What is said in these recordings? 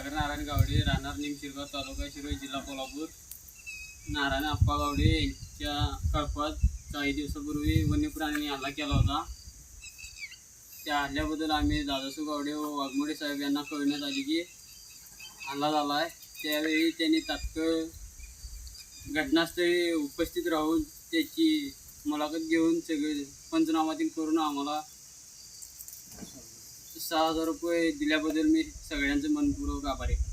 सागर नारायण गावडे राहणार निम शिरगाव तालुका शिरोळ जिल्हा कोल्हापूर. नारायण आप्पा गावडे यांच्या कळपात काही दिवसापूर्वी वन्य प्राण्यांनी हल्ला केला होता. त्या हल्ल्याबद्दल आम्ही दादासू गावडे व वाघमोडे साहेब यांना कळवण्यात आली की हल्ला झाला आहे त्यावेळी त्यांनी तात्काळ घटनास्थळी उपस्थित राहून त्याची मुलाखत घेऊन सगळे पंचनामातील करून आम्हाला सहा हजार रुपये दिल्याबद्दल मी सगळ्यांचं मनपूर्वक आभारी आहे.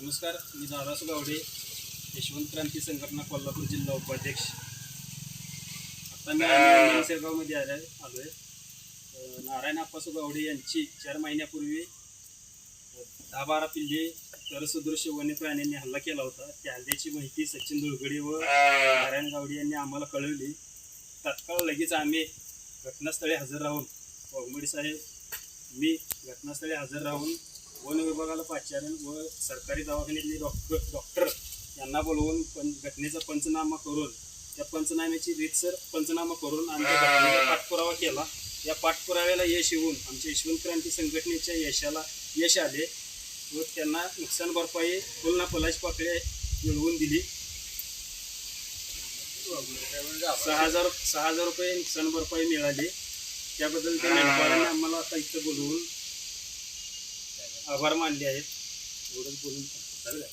नमस्कार मी दादासू गावडे यशवंत क्रांती संघटना कोल्हापूर जिल्हा उपाध्यक्ष. आता मी निसर्गावमध्ये आलो आलो आहे नारायण आप्पासू गावडे यांची चार महिन्यापूर्वी अ, दहा बारा पिल्ले तरसदृश्य वन्य प्राण्यांनी हल्ला केला होता. त्या हल्ल्याची माहिती सचिन दुळगडे व नारायण गावडे यांनी आम्हाला कळवली. तात्काळ लगेच आम्ही घटनास्थळी हजर राहून वाघमोडी साहेब मी घटनास्थळी हजर राहून वन विभागाला पाचारण व सरकारी दवाखान्यातले डॉक्टर डॉक्टर यांना बोलवून पण घटनेचा पंचनामा करून त्या पंचनाम्याची रीतसर पंचनामा करून आम्ही घटनेचा पाठपुरावा केला. या पाठपुराव्याला यश येऊन आमच्या यशवंत क्रांती संघटनेच्या यशाला यश आले व त्यांना नुकसान भरपाई पुलना पलाश पाकळे मिळवून दिली. सहा हजार सहा हजार रुपये नुकसान भरपाई मिळाली. त्याबद्दल त्या मेंढपाळांनी आम्हाला आता इथं बोलवून आभार मानले आहेत. एवढंच बोलून झालं.